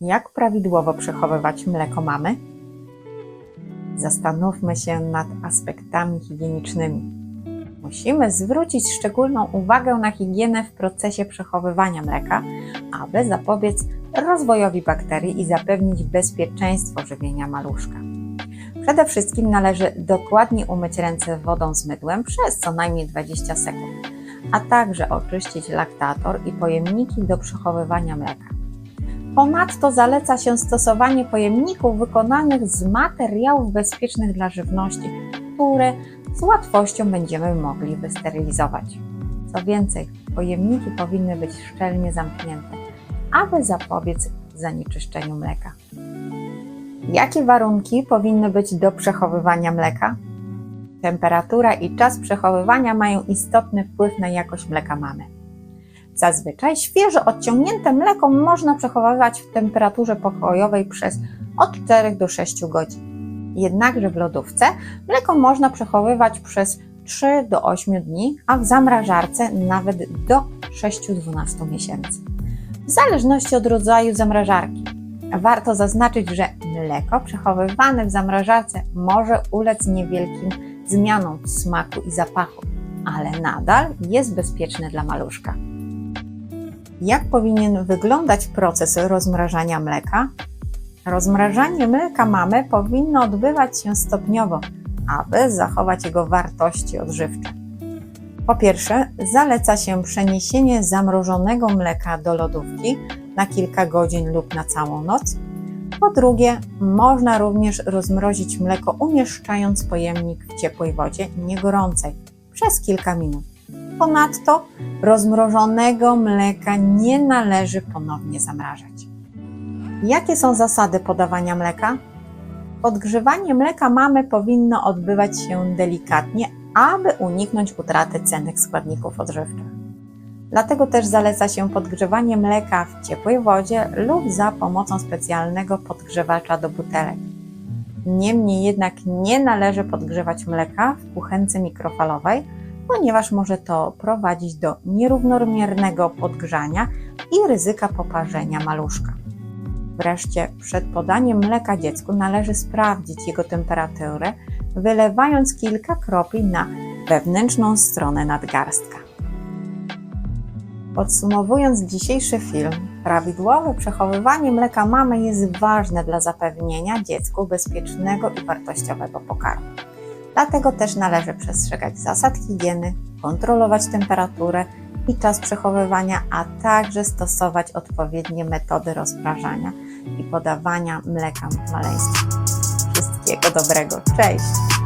Jak prawidłowo przechowywać mleko mamy? Zastanówmy się nad aspektami higienicznymi. Musimy zwrócić szczególną uwagę na higienę w procesie przechowywania mleka, aby zapobiec rozwojowi bakterii i zapewnić bezpieczeństwo żywienia maluszka. Przede wszystkim należy dokładnie umyć ręce wodą z mydłem przez co najmniej 20 sekund, a także oczyścić laktator i pojemniki do przechowywania mleka. Ponadto zaleca się stosowanie pojemników wykonanych z materiałów bezpiecznych dla żywności, które z łatwością będziemy mogli wysterylizować. Co więcej, pojemniki powinny być szczelnie zamknięte, aby zapobiec zanieczyszczeniu mleka. Jakie warunki powinny być do przechowywania mleka? Temperatura i czas przechowywania mają istotny wpływ na jakość mleka mamy. Zazwyczaj świeżo odciągnięte mleko można przechowywać w temperaturze pokojowej przez od 4 do 6 godzin. Jednakże w lodówce mleko można przechowywać przez 3 do 8 dni, a w zamrażarce nawet do 6-12 miesięcy. W zależności od rodzaju zamrażarki. Warto zaznaczyć, że mleko przechowywane w zamrażarce może ulec niewielkim zmianom smaku i zapachu, ale nadal jest bezpieczne dla maluszka. Jak powinien wyglądać proces rozmrażania mleka? Rozmrażanie mleka mamy powinno odbywać się stopniowo, aby zachować jego wartości odżywcze. Po pierwsze, zaleca się przeniesienie zamrożonego mleka do lodówki na kilka godzin lub na całą noc. Po drugie, można również rozmrozić mleko umieszczając pojemnik w ciepłej wodzie, nie gorącej, przez kilka minut. Ponadto rozmrożonego mleka nie należy ponownie zamrażać. Jakie są zasady podawania mleka? Podgrzewanie mleka mamy powinno odbywać się delikatnie, aby uniknąć utraty cennych składników odżywczych. Dlatego też zaleca się podgrzewanie mleka w ciepłej wodzie lub za pomocą specjalnego podgrzewacza do butelek. Niemniej jednak nie należy podgrzewać mleka w kuchence mikrofalowej, ponieważ może to prowadzić do nierównomiernego podgrzania i ryzyka poparzenia maluszka. Wreszcie przed podaniem mleka dziecku należy sprawdzić jego temperaturę, wylewając kilka kropli na wewnętrzną stronę nadgarstka. Podsumowując dzisiejszy film, prawidłowe przechowywanie mleka mamy jest ważne dla zapewnienia dziecku bezpiecznego i wartościowego pokarmu. Dlatego też należy przestrzegać zasad higieny, kontrolować temperaturę i czas przechowywania, a także stosować odpowiednie metody rozprażania i podawania mleka maleństwu. Wszystkiego dobrego, cześć!